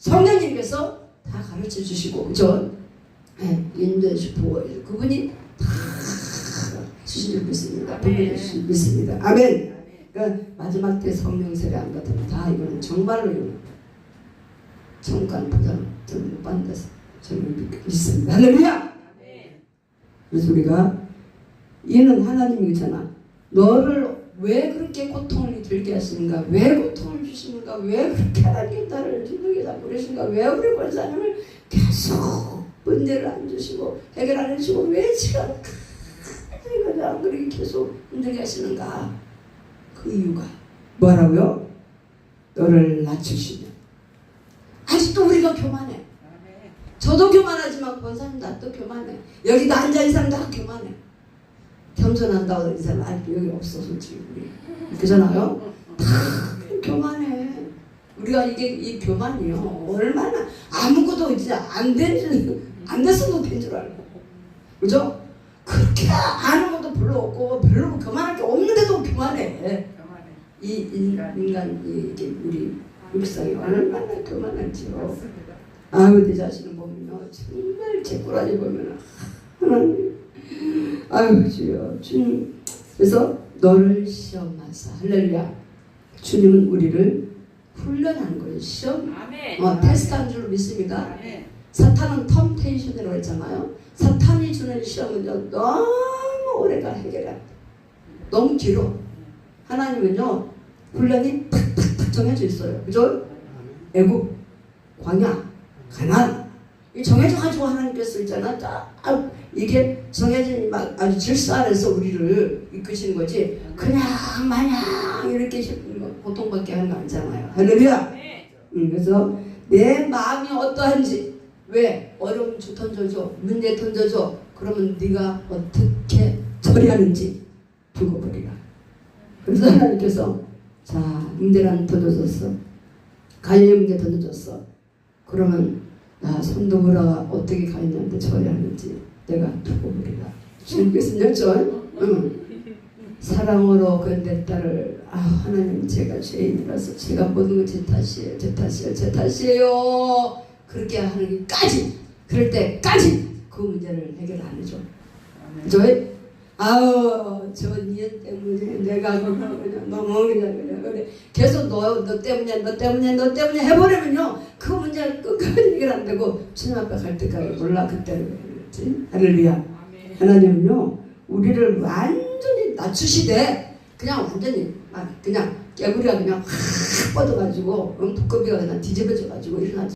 성령님께서 다 가르쳐 주시고 그죠? 네, 인도해주 보호해 그분이 다 주신 줄 믿습니다. 분명히 주신 줄 믿습니다. 아멘. 그러니까 마지막 때 성령 세례안 같은 다 이거는 정말로 이거는 정관보다 좀 반드시 저는 믿습니다. 할렐루야. 그래서 우리가 이는 하나님이잖아. 너를 왜 그렇게 고통을 들게 하시는가? 왜 고통을 주시는가? 왜 그렇게 하나님 나를 힘들게 잡고 그러신가? 왜 우리 권사님을 계속 문제를 안 주시고 해결 안 해주시고 왜 지금 이거 안 그렇게 계속 힘들게 하시는가? 그 이유가 뭐라고요? 너를 낮추시면 아직도 우리가 교만해. 저도 교만하지만 권사님 나도 교만해. 여기도 앉아있는 사람 다 교만해. 겸손한다고 이 사람 아직 여기 없어 솔직히 우리. 그잖아요. 다 교만해. 우리가 이게 이 교만이요. 얼마나 아무것도 이제 안 되는 안 돼서 높인 줄 알고. 그죠? 그렇게 아는 것도 별로 없고 별로 교만할 게 없는데도 교만해. 이 인- 인간 이- 이게 우리 육상이 얼마나 교만한지요. 아유 내 자신을 보면요 정말 제 꼬라지 보면 하나님 아유 주여 주님 그래서 너를 시험하사. 할렐루야. 주님은 우리를 훈련하는 거예요. 시험? 아멘. 어, 테스트한 줄 믿습니다 아멘. 사탄은 텀테이션이라고 했잖아요. 사탄이 주는 시험은요 너무 오래가 해결해 너무 길어. 하나님은요 훈련이 탁탁탁 정해져 있어요. 그죠? 애국 광야 가난 이 정해져 가지고 하나님께서 있잖아 딱 이게 정해진 막 아주 질서 안에서 우리를 이끄시는 거지. 그냥 마냥 이렇게 고통받게 하는 거 아니잖아요. 할렐루야. 아멘. 음, 그래서 내 마음이 어떠한지 왜? 어려움 주 던져줘 문제 던져줘 그러면 네가 어떻게 처리하는지 두고 버리라. 그래서 하나님께서 자 문제란 던져줬어. 관련 문제 던져줬어. 그러면 나 손도보라 어떻게 관련한테 처리하는지 내가 두고 버리라. 주님께서는 전 응. 사랑으로 그내 딸을 아 하나님 제가 죄인이라서 제가 모든 걸제 탓이에요 제 탓이에요 제 탓이에요. 그렇게 하는 게까지 그럴 때까지 그 문제를 해결 안 해줘. 그죠? 아우 저 니은 때문에 내가 그냥 너무 그냥 그냥 그래. 계속 너, 너 때문에 너 때문에 너 때문에 해버리면요 그 문제가 끝까지 해결 안 되고 주님 앞에 갈 때까지 몰라 그때는 그랬지 할렐루야. 하나님은요 우리를 완전히 낮추시되 그냥 완전히 막 그냥 깨구리가 그냥 확 뻗어가지고 응? 두꺼비가 그냥 뒤집어져가지고 일어나지